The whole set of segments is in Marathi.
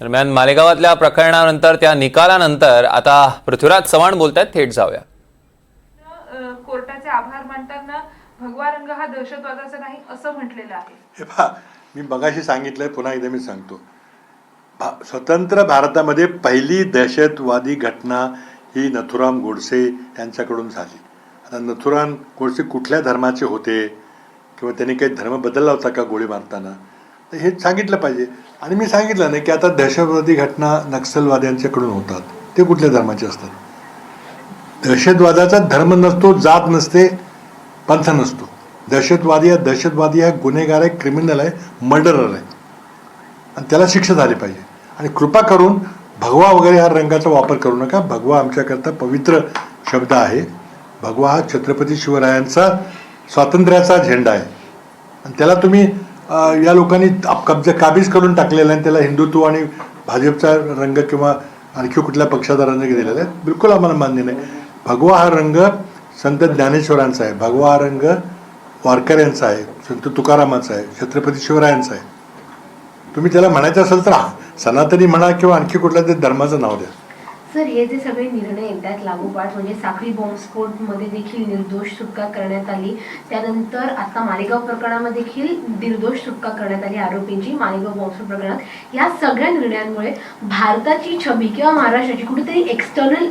दरम्यान मालेगावातल्या प्रकरणानंतर त्या निकालानंतर आता पृथ्वीराज चव्हाण बोलत आहेत थेट जाऊया. कोर्टाचे आभार मानताना भगवा रंग हा दहशतवादाचा नाही असं म्हटलेलं आहे. हे पहा मी मगाशी सांगितलंय पुन्हा एकदा मी सांगतो. भा स्वतंत्र भारतामध्ये पहिली दहशतवादी घटना ही नथुराम गोडसे यांच्याकडून झाली. आता नथुराम गोडसे कुठल्या धर्माचे होते? किंवा त्यांनी काही धर्म बदलला होता का गोळी मारताना? तर हे सांगितलं पाहिजे. आणि मी सांगितलं नाही की आता दहशतवादी घटना नक्षलवाद्यांच्याकडून होतात. ते कुठल्या धर्माचे असतात? दहशतवादाचा धर्म नसतो जात नसते पंथ नसतो. दहशतवादी हा दहशतवादी हा गुन्हेगार आहे क्रिमिनल आहे मर्डरर आहे. आणि त्याला शिक्षा झाली पाहिजे. आणि कृपा करून भगवा वगैरे हा रंगाचा वापर करू नका. भगवा आमच्याकरता पवित्र शब्द आहे. भगवा हा छत्रपती शिवरायांचा स्वातंत्र्याचा झेंडा आहे. आणि त्याला तुम्ही या लोकांनी आप- कब्जा काबीज करून टाकलेला आहे आणि त्याला हिंदुत्व आणि भाजपचा रंग किंवा आणखी कुठल्या पक्षाचा रंग दिलेला आहे बिलकुल आम्हाला मान्य नाही. भगवा हा रंग संत ज्ञानेश्वरांचा आहे. भगवा हा रंग वारकऱ्यांचा आहे संत तुकारामाचा आहे छत्रपती शिवरायांचा आहे. तुम्ही त्याला म्हणायचं असेल तर सनातनी म्हणा किंवा आणखी कुठल्या तरी धर्माचं नाव द्या. सर हे जे सगळे निर्णय येतात लागोपाठ म्हणजे साखळी बॉम्बस्फोटमध्ये देखील निर्दोष सुटका करण्यात आली. त्यानंतर आता मालेगाव प्रकरणामध्ये देखील निर्दोष सुटका करण्यात आली आरोपींची मालेगाव बॉम्बस्फोट प्रकरणात. या सगळ्या निर्णयांमुळे भारताची छबी किंवा महाराष्ट्राची कुठेतरी एक्सटर्नल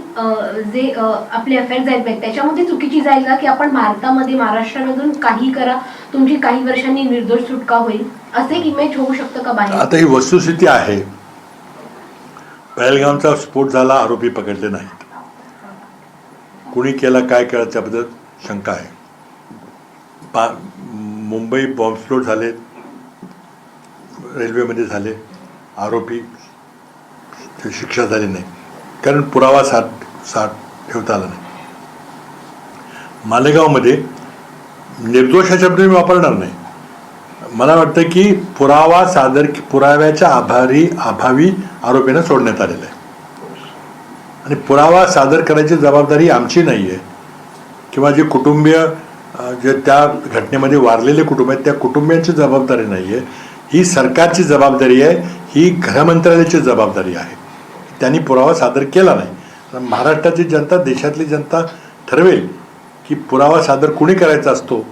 जे आपले अफेअर्स आहेत म्हणजे त्याच्यामध्ये चुकीची जाईल का की आपण भारतामध्ये महाराष्ट्रामधून काही करा तुमची काही वर्षांनी निर्दोष सुटका होईल असे एक इमेज होऊ शकतं का बाहेर? आता ही वस्तुस्थिती आहे. पहलगामचा स्फोट झाला आरोपी पकडले नाहीत. कुणी केला काय केलं त्याबद्दल शंका आहे. पा मुंबई बॉम्बस्फोट झाले रेल्वेमध्ये झाले आरोपी शिक्षा झाली नाही. कारण पुरावा साठ साठ ठेवता आला नाही. मालेगावमध्ये निर्दोष हा शब्द मी वापरणार नाही. मला वाटतं की पुरावा सादर पुराव्याच्या आभारी अभावी आरोपींना सोडण्यात आलेलं आहे. आणि पुरावा सादर करायची जबाबदारी आमची नाही आहे किंवा जे कुटुंबीय जे त्या घटनेमध्ये वारलेले कुटुंब आहेत त्या कुटुंबियांची जबाबदारी नाही आहे ही सरकारची जबाबदारी आहे ही गृहमंत्रालयाची जबाबदारी आहे. त्यांनी पुरावा सादर केला नाही. महाराष्ट्राची जनता देशातली जनता ठरवेल की पुरावा सादर कुणी करायचा असतो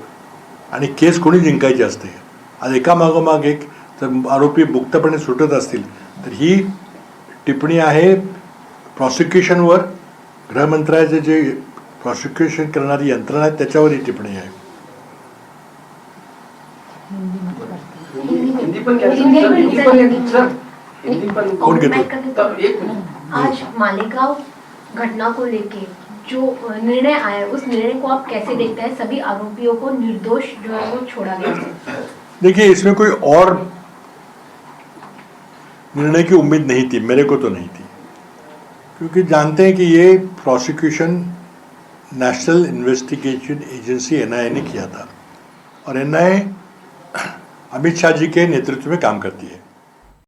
आणि केस कोणी जिंकायची असते. आज एकामागोमाग एक जर आरोपी मुक्तपणे सुटत असतील तर ही टिप्पणी आहे प्रॉसिक्युशनवर गृहमंत्रालयाचे जे प्रॉसिक्युशन करणारी यंत्रणा आहे. त्याच्यावर ही टिप्पणी आहे एक आज मालेगांव घटना को लेके जो निर्णय आया है, उस निर्णय को आप कैसे देखते हैं? सभी आरोपियों को निर्दोष जो है वो छोड़ा गया देखिए इसमें कोई और निर्णय की उम्मीद नहीं थी, मेरे को तो नहीं थी। क्योंकि जानते हैं कि ये prosecution national investigation agency NIA ने किया था और एनआईए अमित शाह जी के नेतृत्व में काम करती है।